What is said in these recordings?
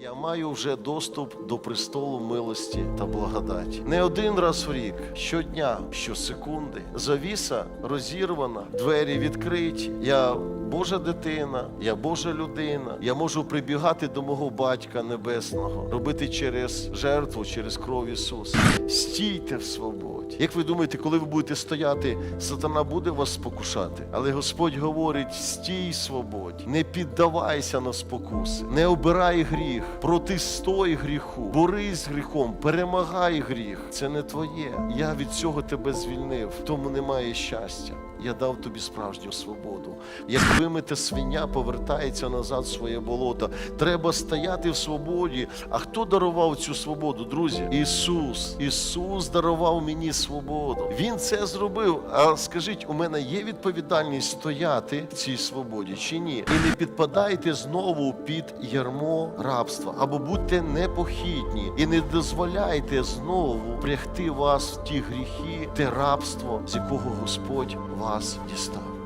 Я маю вже доступ до престолу милості та благодаті. Не один раз в рік, щодня, щосекунди. Завіса розірвана, двері відкриті. Я Божа дитина, я Божа людина. Я можу прибігати до мого батька небесного, робити через жертву, через кров Ісуса. Стійте в свободі. Як ви думаєте, коли ви будете стояти, сатана буде вас спокушати? Але Господь говорить: стій свободі, не піддавайся на спокуси, не обирай гріх, протистой гріху, борись з гріхом, перемагай гріх. Це не твоє. Я від цього тебе звільнив. Тому немає щастя. Я дав тобі справжню свободу. Як вимите свиня повертається назад в своє болото. Треба стояти в свободі. А хто дарував цю свободу, друзі? Ісус. Ісус дарував мені свободу. Він це зробив. А скажіть, у мене є відповідальність стояти в цій свободі чи ні? І не підпадайте знову під ярмо рабства, або будьте непохитні і не дозволяйте знову прягти вас в ті гріхи, те рабство, з якого Господь вас дістав.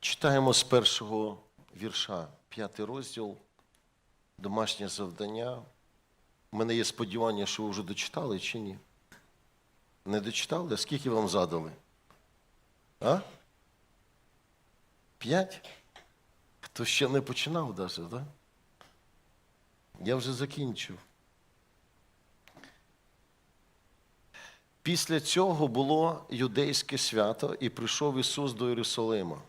Читаємо з першого вірша, п'ятий розділ, домашнє завдання. У мене є сподівання, що ви вже дочитали чи ні? Не дочитали? Скільки вам задали? А? П'ять? Хто ще не починав навіть, так? Да? Я вже закінчив. Після цього було юдейське свято, і прийшов Ісус до Єрусалима.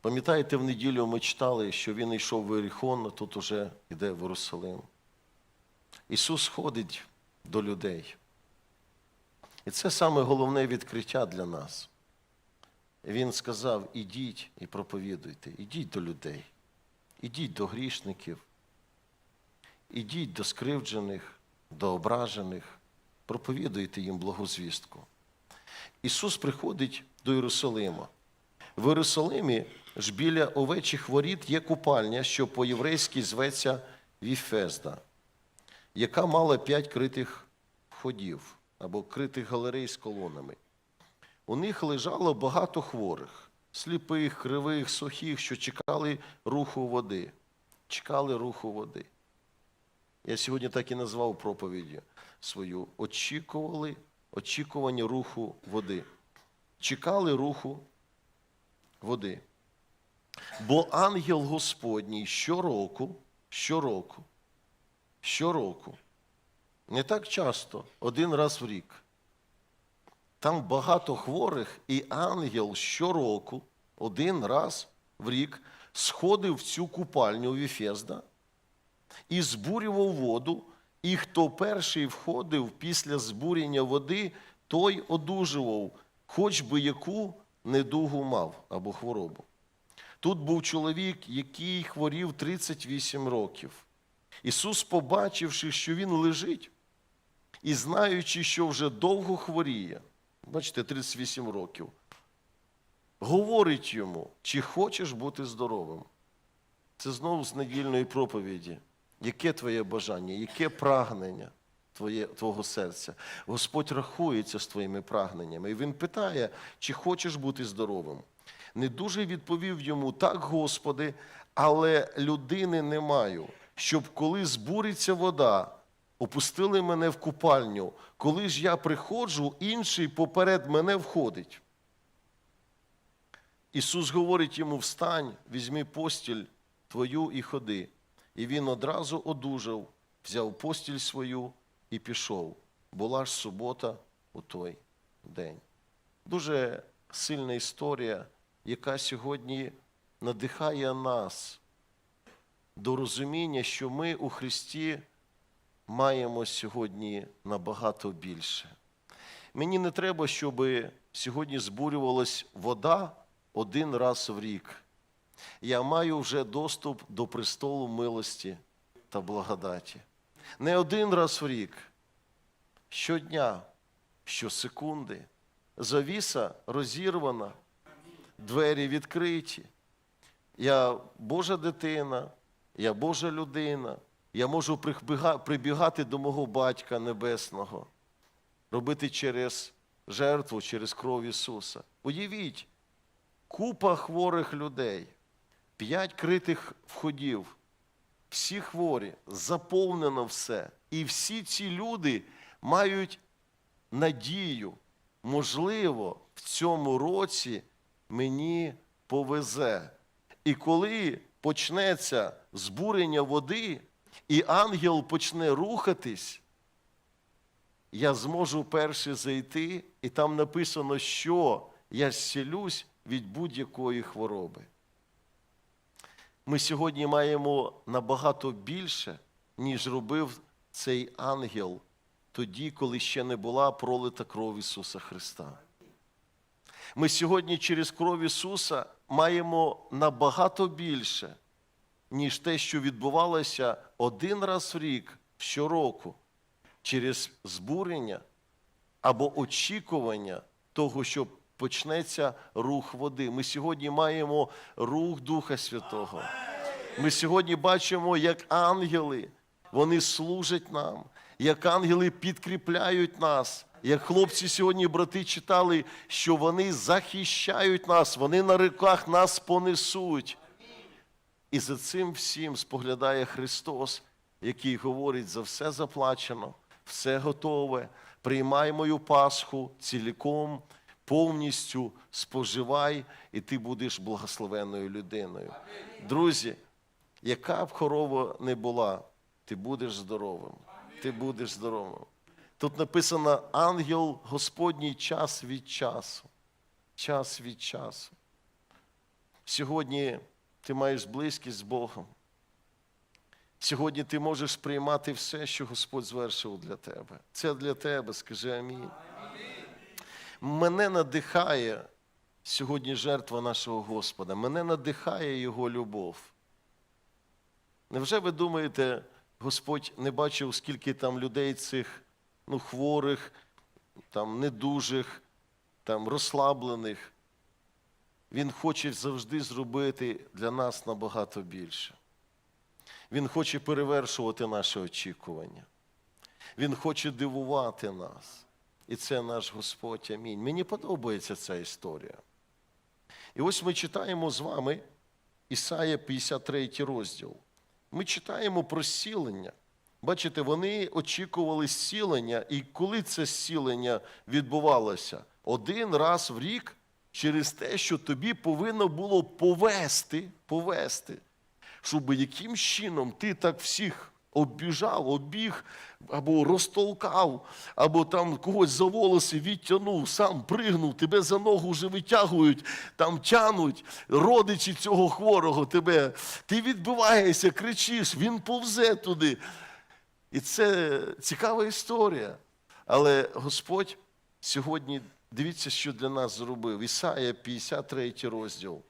Пам'ятаєте, в неділю ми читали, що Він йшов в Єріхон, а тут уже йде в Єрусалим. Ісус ходить до людей. І це саме головне відкриття для нас. Він сказав: ідіть і проповідуйте, ідіть до людей, ідіть до грішників, ідіть до скривджених, до ображених, проповідуйте їм благу звістку. Ісус приходить до Єрусалима. В Єрусалимі ж біля овечих воріт є купальня, що по-єврейськи зветься Віфезда, яка мала п'ять критих входів або критих галерей з колонами. У них лежало багато хворих, сліпих, кривих, сухих, що чекали руху води. Чекали руху води. Я сьогодні так і назвав проповіді свою. Очікували очікування руху води. Чекали руху води. Бо ангел Господній щороку, щороку, щороку, не так часто, один раз в рік. Там багато хворих, і ангел щороку, один раз в рік, сходив в цю купальню Віфезда і збурював воду, і хто перший входив після збурення води, той одужував, хоч би яку недугу мав або хворобу. Тут був чоловік, який хворів 38 років. Ісус, побачивши, що він лежить, і знаючи, що вже довго хворіє, бачите, 38 років, говорить йому, чи хочеш бути здоровим. Це знову з недільної проповіді. Яке твоє бажання, яке прагнення твоє, твого серця? Господь рахується з твоїми прагненнями. І Він питає, чи хочеш бути здоровим. Не дуже відповів йому, так, Господи, але людини не маю, щоб коли збуриться вода, опустили мене в купальню, коли ж я приходжу, інший поперед мене входить. Ісус говорить йому: встань, візьми постіль твою і ходи. І він одразу одужав, взяв постіль свою і пішов. Була ж субота у той день. Дуже сильна історія, яка сьогодні надихає нас до розуміння, що ми у Христі маємо сьогодні набагато більше. Мені не треба, щоб сьогодні збурювалась вода один раз в рік. Я маю вже доступ до престолу милості та благодаті. Не один раз в рік, щодня, щосекунди, завіса розірвана, двері відкриті. Я Божа дитина, я Божа людина, я можу прибігати до мого батька Небесного, робити через жертву, через кров Ісуса. Уявіть, купа хворих людей, п'ять критих входів, всі хворі, заповнено все. І всі ці люди мають надію, можливо, в цьому році мені повезе. І коли почнеться збурення води, і ангел почне рухатись, я зможу перший зайти, і там написано, що я зцілюсь від будь-якої хвороби. Ми сьогодні маємо набагато більше, ніж робив цей ангел тоді, коли ще не була пролита кров Ісуса Христа. Ми сьогодні через кров Ісуса маємо набагато більше, ніж те, що відбувалося один раз в рік, щороку, через збурення або очікування того, що почнеться рух води. Ми сьогодні маємо рух Духа Святого. Ми сьогодні бачимо, як ангели вони служать нам, як ангели підкріпляють нас. Як хлопці сьогодні, брати, читали, що вони захищають нас, вони на руках нас понесуть. І за цим всім споглядає Христос, який говорить, за все заплачено, все готове, приймай мою Пасху ціліком, повністю споживай, і ти будеш благословенною людиною. Друзі, яка б хвороба не була, ти будеш здоровим. Ти будеш здоровим. Тут написано ангел Господній час від часу. Час від часу. Сьогодні ти маєш близькість з Богом. Сьогодні ти можеш приймати все, що Господь звершив для тебе. Це для тебе, скажи амінь. Мене надихає сьогодні жертва нашого Господа. Мене надихає Його любов. Невже ви думаєте, Господь не бачив, скільки там людей цих ну, хворих, там, недужих, там, розслаблених? Він хоче завжди зробити для нас набагато більше. Він хоче перевершувати наші очікування. Він хоче дивувати нас. І це наш Господь. Амінь. Мені подобається ця історія. І ось ми читаємо з вами Ісая 53 розділ. Ми читаємо про зцілення. Бачите, вони очікували зцілення, і коли це зцілення відбувалося? Один раз в рік через те, що тобі повинно було повести, повести, щоб яким чином ти так всіх оббіжав, обіг, або розтолкав, або там когось за волоси відтягнув, сам пригнув, тебе за ногу вже витягують, там тянуть родичі цього хворого тебе. Ти відбиваєшся, кричиш, він повзе туди. І це цікава історія. Але Господь сьогодні, дивіться, що для нас зробив. Ісая 53 розділ.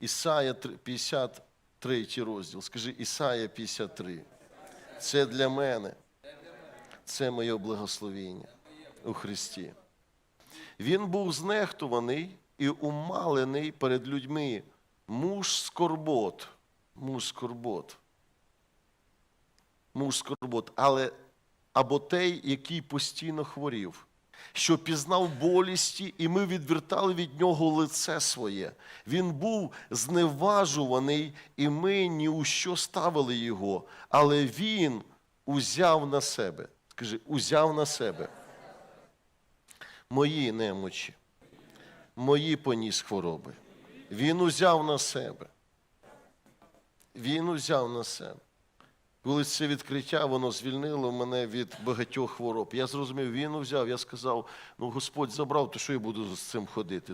Ісая 53 розділ. Скажи, Ісая 53. Це для мене. Це моє благословіння у Христі. Він був знехтуваний і умалений перед людьми. Муж скорбот. Муж скорбот. Муж скорбот, але або той, який постійно хворів, що пізнав болісті, і ми відвертали від нього лице своє. Він був зневажуваний, і ми ні у що ставили його, але він узяв на себе. Скажи, узяв на себе мої немочі, мої поніс хвороби. Він узяв на себе. Він узяв на себе. Коли це відкриття, воно звільнило мене від багатьох хвороб. Я зрозумів, він взяв, я сказав, ну Господь забрав, то що я буду з цим ходити?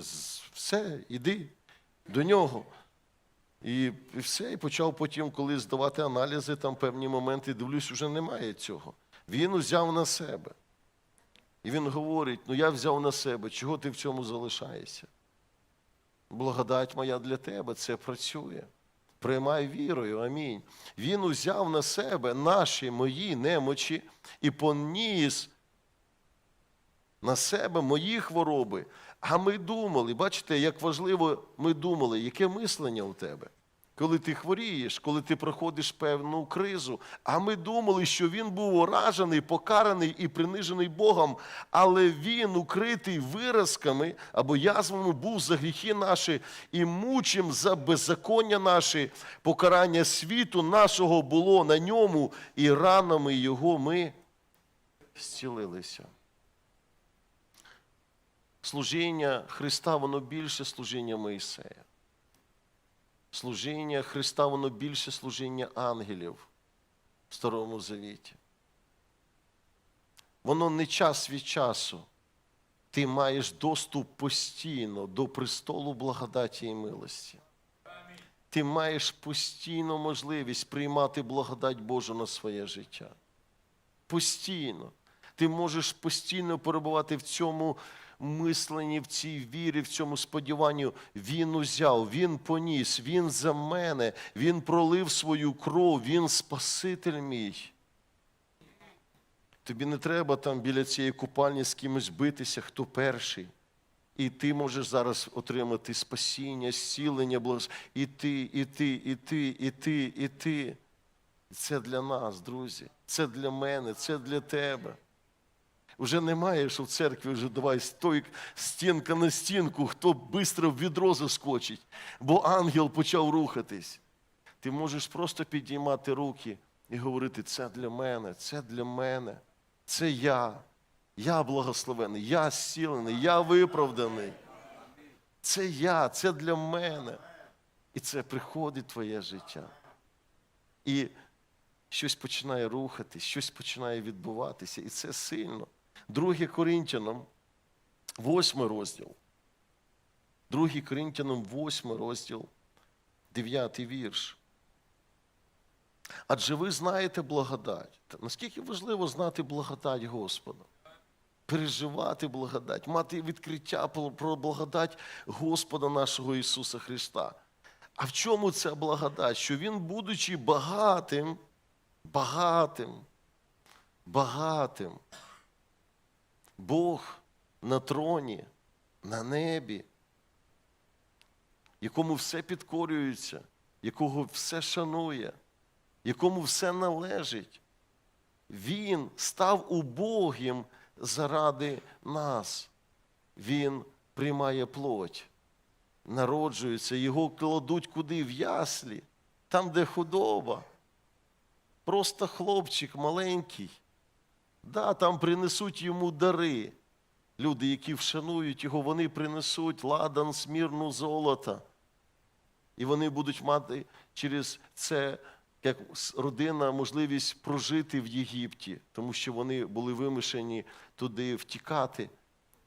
Все, іди до нього. І, і все, і почав потім, коли здавати аналізи, там певні моменти, дивлюсь, вже немає цього. Він узяв на себе. І він говорить: ну я взяв на себе, чого ти в цьому залишаєшся? Благодать моя для тебе, це працює. Приймай вірою, амінь. Він узяв на себе наші мої немочі і поніс на себе мої хвороби. А ми думали, бачите, як важливо ми думали, яке мислення у тебе? Коли ти хворієш, коли ти проходиш певну кризу. А ми думали, що він був уражений, покараний і принижений Богом, але він, укритий виразками або язвами, був за гріхи наші і мучим за беззаконня наші. Покарання світу нашого було на ньому, і ранами його ми зцілилися. Служіння Христа, воно більше служіння Моїсея. Служіння Христа, воно більше служіння ангелів в Старому Завіті. Воно не час від часу. Ти маєш доступ постійно до престолу благодаті і милості. Ти маєш постійно можливість приймати благодать Божу на своє життя. Постійно. Ти можеш постійно перебувати в цьому мисленні, в цій вірі, в цьому сподіванню. Він узяв, він поніс, він за мене, він пролив свою кров, він Спаситель мій. Тобі не треба там біля цієї купальні з кимось битися, хто перший. І ти можеш зараз отримати спасіння, зцілення, благос... І ти, і ти, і ти, і ти, і ти. Це для нас, друзі. Це для мене, це для тебе. Вже немає, що в церкві вже давай стой, стінка на стінку, хто швидко в відро заскочить, бо ангел почав рухатись. Ти можеш просто підіймати руки і говорити: це для мене, це для мене, це я. Я благословений, я зцілений, я виправданий. Це я, це для мене. І це приходить твоє життя. І щось починає рухатись, щось починає відбуватися, і це сильно. 2 Коринтянам, 8 розділ. 2 Коринтянам, 8 розділ, 9 вірш. Адже ви знаєте благодать. Наскільки важливо знати благодать Господа? Переживати благодать, мати відкриття про благодать Господа нашого Ісуса Христа. А в чому ця благодать? Що Він, будучи багатим, багатим, багатим, Бог на троні, на небі, якому все підкорюється, якого все шанує, якому все належить. Він став убогим заради нас. Він приймає плоть, народжується, його кладуть куди? В яслі, там, де худоба. Просто хлопчик маленький. Да, там принесуть йому дари. Люди, які вшанують його, вони принесуть ладан, смірну золота. І вони будуть мати через це, як родина, можливість прожити в Єгипті, тому що вони були вимушені туди втікати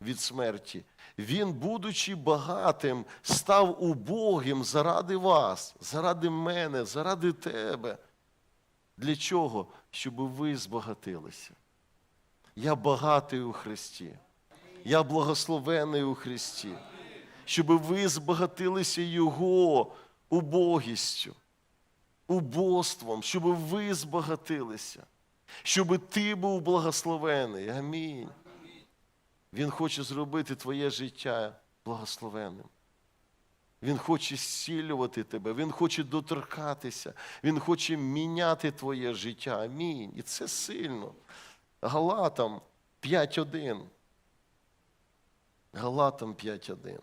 від смерті. Він, будучи багатим, став убогим заради вас, заради мене, заради тебе. Для чого? Щоб ви збагатилися. Я багатий у Христі. Я благословений у Христі. Щоб ви збагатилися Його убогістю, убоством, щоб ви збагатилися, щоб ти був благословений. Амінь. Він хоче зробити твоє життя благословенним. Він хоче зцілювати тебе, Він хоче доторкатися, Він хоче міняти твоє життя. Амінь. І це сильно. Галатам 5.1. Галатам 5.1.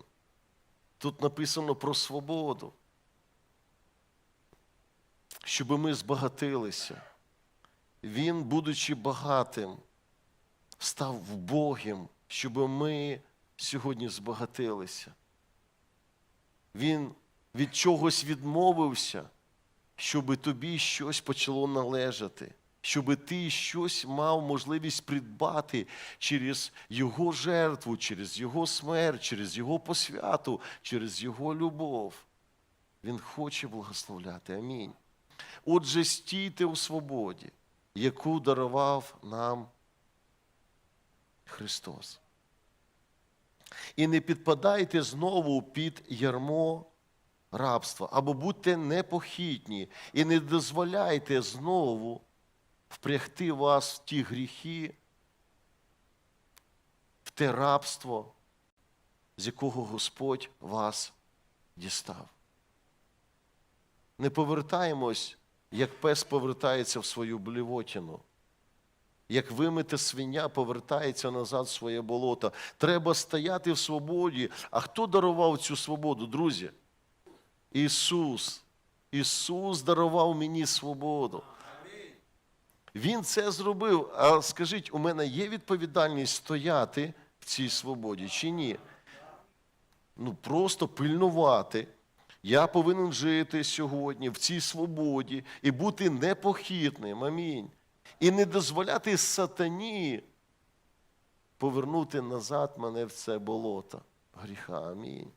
Тут написано про свободу. Щоб ми збагатилися. Він, будучи багатим, став вбогим, щоб ми сьогодні збагатилися. Він від чогось відмовився, щоб тобі щось почало належати, щоб ти щось мав можливість придбати через Його жертву, через Його смерть, через Його посвяту, через Його любов. Він хоче благословляти. Амінь. Отже, стійте у свободі, яку дарував нам Христос. І не підпадайте знову під ярмо рабства, або будьте непохитні, і не дозволяйте знову впрягти вас в ті гріхи, в те рабство, з якого Господь вас дістав. не повертаємось, як пес повертається в свою блівотіну. Як вимита свиня повертається назад в своє болото. Треба стояти в свободі. А хто дарував цю свободу, друзі? Ісус. Ісус дарував мені свободу. Він це зробив. А скажіть, у мене є відповідальність стояти в цій свободі чи ні? Ну, просто пильнувати. Я повинен жити сьогодні в цій свободі і бути непохитним. Амінь. І не дозволяти сатані повернути назад мене в це болото гріха. Амінь.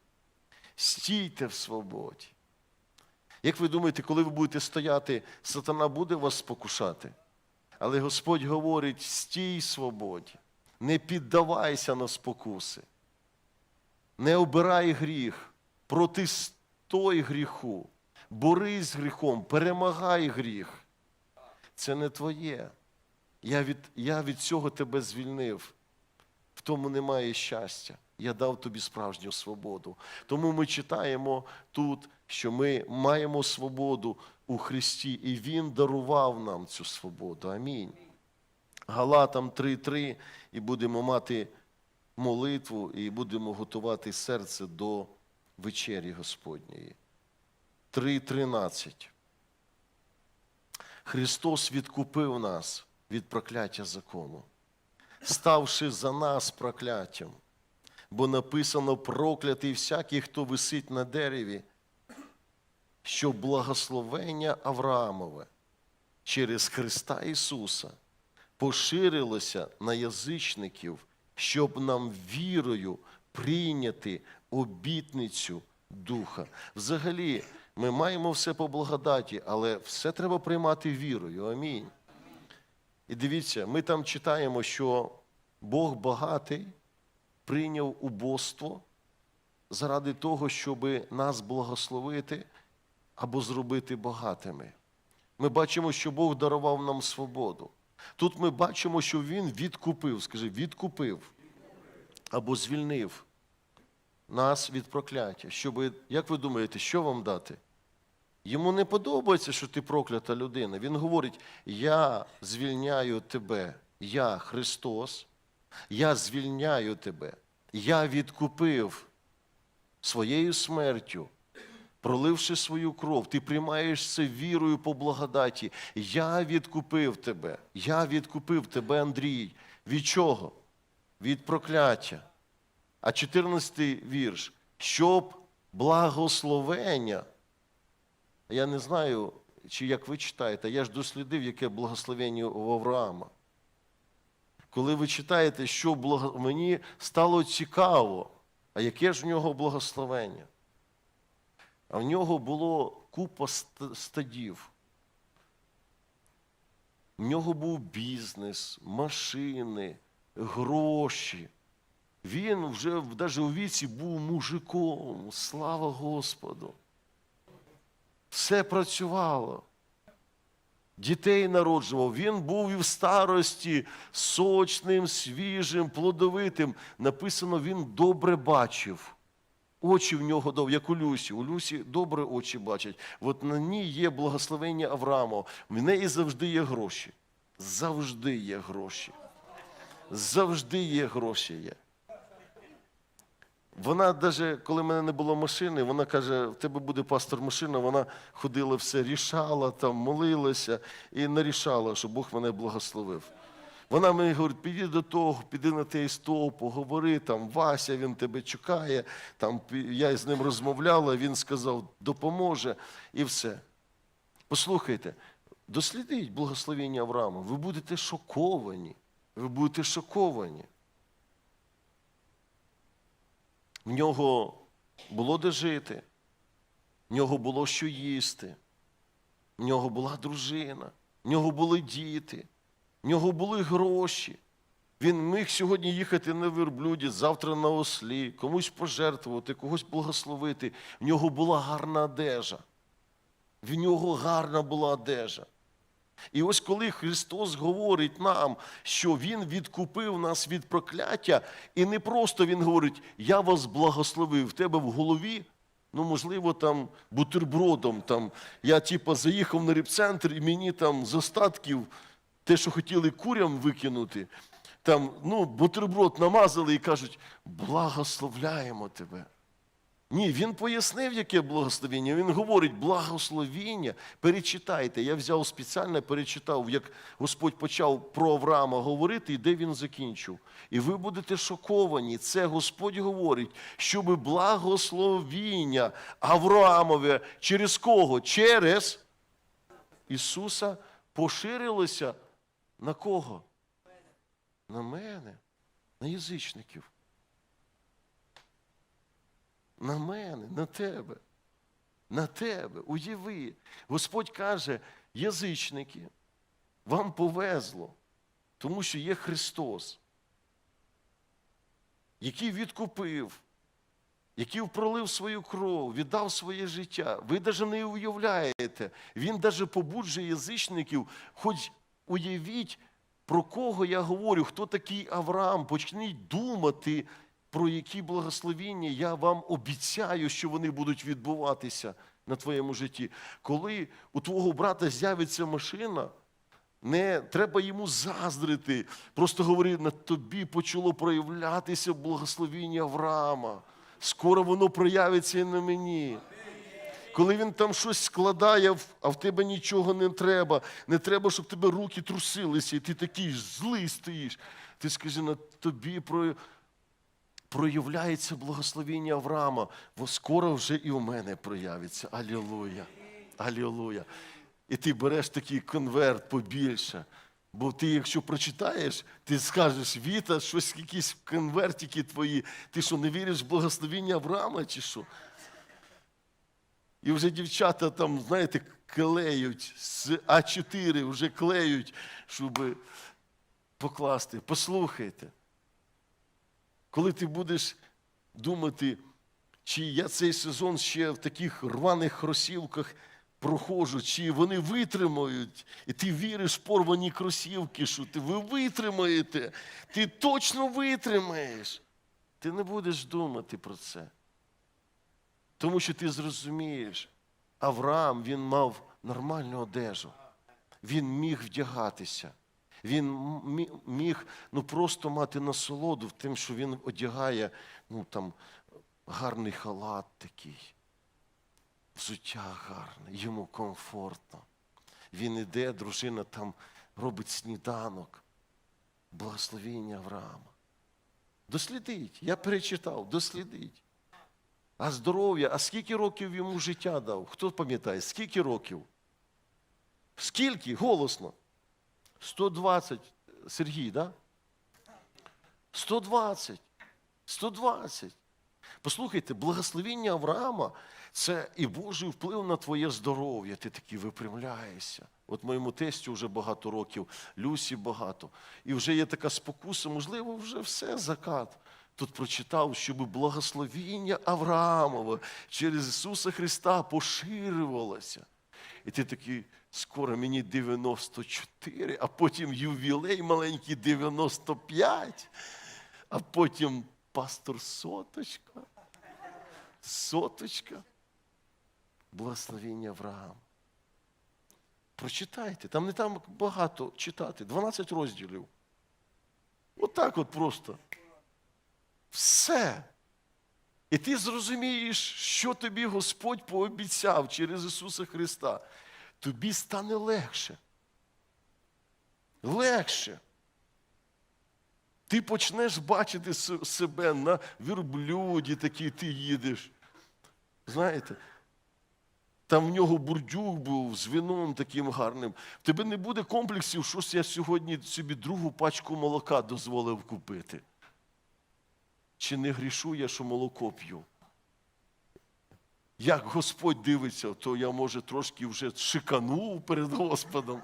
Стійте в свободі. Як ви думаєте, коли ви будете стояти, сатана буде вас спокушати? Але Господь говорить: стій свободі, не піддавайся на спокуси, не обирай гріх, протистой гріху, борись з гріхом, перемагай гріх. Це не твоє. Я від, я від цього тебе звільнив. В тому немає щастя. Я дав тобі справжню свободу. Тому ми читаємо тут, що ми маємо свободу у Христі, і Він дарував нам цю свободу. Амінь. Галатам 3.3, і будемо мати молитву, і будемо готувати серце до вечері Господньої. 3.13. Христос відкупив нас від прокляття закону, ставши за нас прокляттям, бо написано проклятий всякий, хто висить на дереві, що благословення Авраамове через Христа Ісуса поширилося на язичників, щоб нам вірою прийняти обітницю Духа. Взагалі, ми маємо все по благодаті, але все треба приймати вірою. Амінь. І дивіться, ми там читаємо, що Бог багатий прийняв убоство заради того, щоб нас благословити або зробити багатими. Ми бачимо, що Бог дарував нам свободу. Тут ми бачимо, що Він відкупив, скажи, відкупив або звільнив нас від прокляття. Щоб, як ви думаєте, що вам дати? Йому не подобається, що ти проклята людина. Він говорить: Я звільняю тебе, я Христос, я звільняю тебе, я відкупив своєю смертю, проливши свою кров, ти приймаєш це вірою по благодаті. Я відкупив тебе, я відкупив тебе, Андрій. Від чого? Від прокляття. А 14 вірш, щоб благословення. Я не знаю, чи як ви читаєте, я ж дослідив, яке благословення у Авраама. Коли ви читаєте, що благо... мені стало цікаво, а яке ж в нього благословення? А в нього було купа стадів. В нього був бізнес, машини, гроші. Він вже навіть у віці був мужиком. Слава Господу. Все працювало. Дітей народжував. Він був і в старості сочним, свіжим, плодовитим. Написано, він добре бачив. Очі в нього дов, як у Люсі. У Люсі добре очі бачать. От на ній є благословення Авраама. В неї завжди є гроші. Завжди є гроші. Завжди є гроші є. Вона навіть, коли в мене не було машини, вона каже, в тебе буде пастор машина, вона ходила все, рішала, там, молилася і нарішала, щоб Бог мене благословив. Вона мені говорить, піди до того, піди на той стовп, поговори, там Вася, він тебе чекає. Там, я з ним розмовляла, він сказав, допоможе і все. Послухайте, дослідіть благословення Авраама, ви будете шоковані. Ви будете шоковані. В нього було де жити, в нього було що їсти, в нього була дружина, в нього були діти, в нього були гроші. Він міг сьогодні їхати на верблюді, завтра на ослі, комусь пожертвувати, когось благословити. В нього була гарна одежа. В нього гарна була одежа. І ось коли Христос говорить нам, що Він відкупив нас від прокляття, і не просто Він говорить, я вас благословив, в тебе в голові Ну, можливо, там бутербродом. Там, я типа заїхав на репцентр і мені там з остатків те, що хотіли курям викинути, там, ну, бутерброд намазали і кажуть, благословляємо тебе. Ні, він пояснив, яке благословіння. Він говорить, благословіння. Перечитайте. Я взяв спеціально, перечитав, як Господь почав про Авраама говорити і де він закінчив. І ви будете шоковані. Це Господь говорить, щоб благословіння Авраамове через кого? Через Ісуса поширилося на кого? На мене, на язичників на мене, на тебе, на тебе, уяви. Господь каже, язичники, вам повезло, тому що є Христос, який відкупив, який пролив свою кров, віддав своє життя. Ви навіть не уявляєте, він навіть побуджує язичників, хоч уявіть, про кого я говорю, хто такий Авраам, почніть думати, про які благословіння я вам обіцяю, що вони будуть відбуватися на твоєму житті. Коли у твого брата з'явиться машина, не треба йому заздрити. Просто говори, на тобі почало проявлятися благословіння Авраама. Скоро воно проявиться і на мені. Коли він там щось складає, а в тебе нічого не треба, не треба, щоб тебе руки трусилися, і ти такий злий стоїш. Ти скажи, на тобі проявляється благословіння Авраама, бо скоро вже і у мене проявиться. Алілуя. Алілуя. І ти береш такий конверт побільше. Бо ти, якщо прочитаєш, ти скажеш, Віта, щось, якісь конвертики твої, ти що, не віриш в благословіння Авраама чи що? І вже дівчата там, знаєте, клеють з А4, вже клеють, щоб покласти. Послухайте. Коли ти будеш думати, чи я цей сезон ще в таких рваних кросівках проходжу, чи вони витримають, і ти віриш в порвані кросівки, що ти ви витримаєте, ти точно витримаєш. Ти не будеш думати про це. Тому що ти зрозумієш, Авраам він мав нормальну одежу, він міг вдягатися. Він міг ну, просто мати насолоду в тим, що він одягає ну, там, гарний халат такий, взуття гарне, йому комфортно. Він іде, дружина там робить сніданок, благословіння Авраама. Дослідить, я перечитав, дослідить. А здоров'я, а скільки років йому життя дав? Хто пам'ятає, скільки років? Скільки? Голосно. 120, Сергій, да? 120. 120. Послухайте, благословіння Авраама це і Божий вплив на твоє здоров'я. Ти такий випрямляєшся. От моєму тестю вже багато років, Люсі багато. І вже є така спокуса, можливо, вже все закат. Тут прочитав, щоб благословіння Авраамове через Ісуса Христа поширювалося. І ти такий, скоро мені 94, а потім ювілей маленький 95, а потім пастор соточка. Соточка. Благословіння Авраама. Прочитайте, там не там багато читати, 12 розділів. Отак от просто. Все. І ти зрозумієш, що тобі Господь пообіцяв через Ісуса Христа. Тобі стане легше. Легше. Ти почнеш бачити себе на верблюді, такий ти їдеш. Знаєте, там в нього бурдюк був з вином таким гарним. В тебе не буде комплексів, що я сьогодні собі другу пачку молока дозволив купити. Чи не грішу я, що молоко п'ю? Як Господь дивиться, то я, може, трошки вже шиканув перед Господом.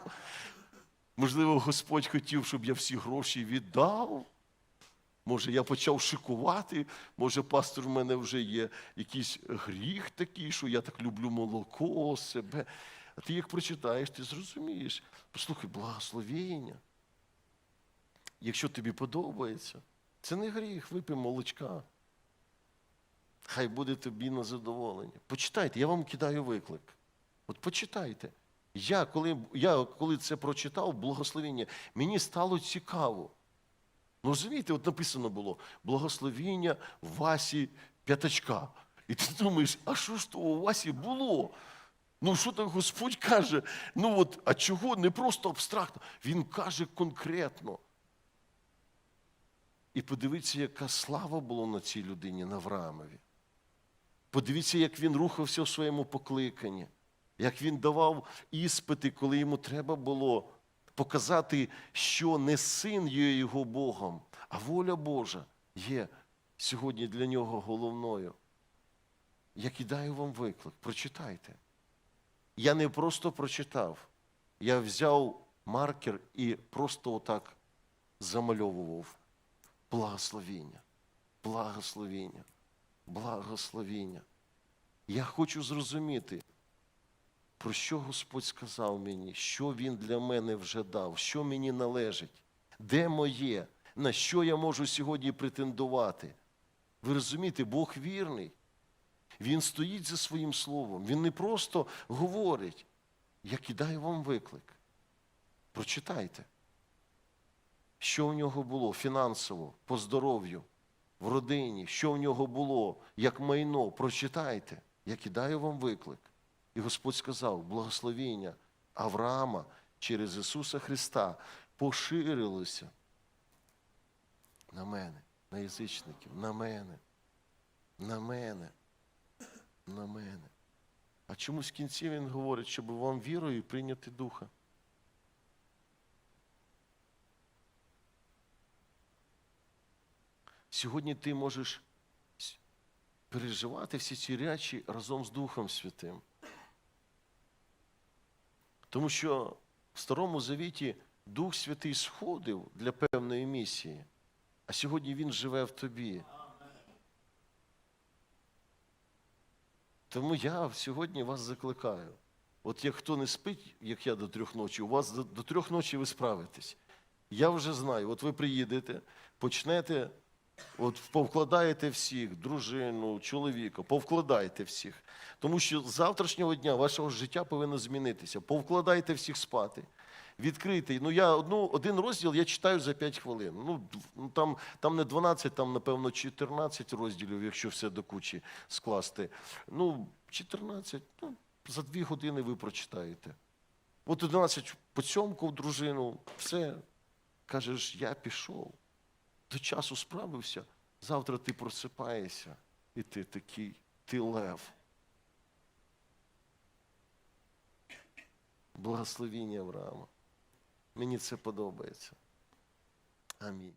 Можливо, Господь хотів, щоб я всі гроші віддав. Може, я почав шикувати, може, пастор в мене вже є якийсь гріх такий, що я так люблю молоко себе. А ти як прочитаєш, ти зрозумієш. Послухай, благословіння. Якщо тобі подобається, це не гріх, випий молочка. Хай буде тобі на задоволення. Почитайте, я вам кидаю виклик. От почитайте. Я коли, я, коли це прочитав, благословення, мені стало цікаво. Ну, розумієте, от написано було благословіння Васі П'ятачка. І ти думаєш, а що ж то у Васі було? Ну, що так Господь каже? Ну от, а чого не просто абстрактно? Він каже конкретно. І подивіться, яка слава була на цій людині, на Авраамові. Подивіться, як він рухався в своєму покликанні, як він давав іспити, коли йому треба було показати, що не син є його Богом, а воля Божа є сьогодні для нього головною. Я кидаю вам виклик, прочитайте. Я не просто прочитав, я взяв маркер і просто отак замальовував благословіння, благословіння, благословіння. Я хочу зрозуміти, про що Господь сказав мені, що Він для мене вже дав, що мені належить, де моє, на що я можу сьогодні претендувати. Ви розумієте, Бог вірний. Він стоїть за своїм словом. Він не просто говорить. Я кидаю вам виклик. Прочитайте, що в нього було фінансово, по здоров'ю, в родині, що в нього було, як майно. Прочитайте. Я кидаю вам виклик. І Господь сказав: благословіння Авраама через Ісуса Христа поширилося на мене, на язичників, на мене, на мене на мене. А чомусь в кінці він говорить, щоб вам вірою прийняти духа. Сьогодні ти можеш переживати всі ці речі разом з Духом Святим. Тому що в Старому Завіті Дух Святий сходив для певної місії, а сьогодні Він живе в тобі. Тому я сьогодні вас закликаю. От як хто не спить, як я до трьох ночі, у вас до, до трьох ночі ви справитесь. Я вже знаю, от ви приїдете, почнете, от повкладаєте всіх, дружину, чоловіка, повкладайте всіх. Тому що з завтрашнього дня вашого життя повинно змінитися. Повкладайте всіх спати. Відкрийте. Ну, я одну, один розділ я читаю за 5 хвилин. Ну, ну, там, там не 12, там, напевно, 14 розділів, якщо все до кучі скласти. Ну, 14, ну, за 2 години ви прочитаєте. От 11 поцьомкав дружину, все. Кажеш, я пішов. До часу справився. Завтра ти просипаєшся, і ти такий, ти лев. Благословіння Авраама. Мені це подобається. Амінь.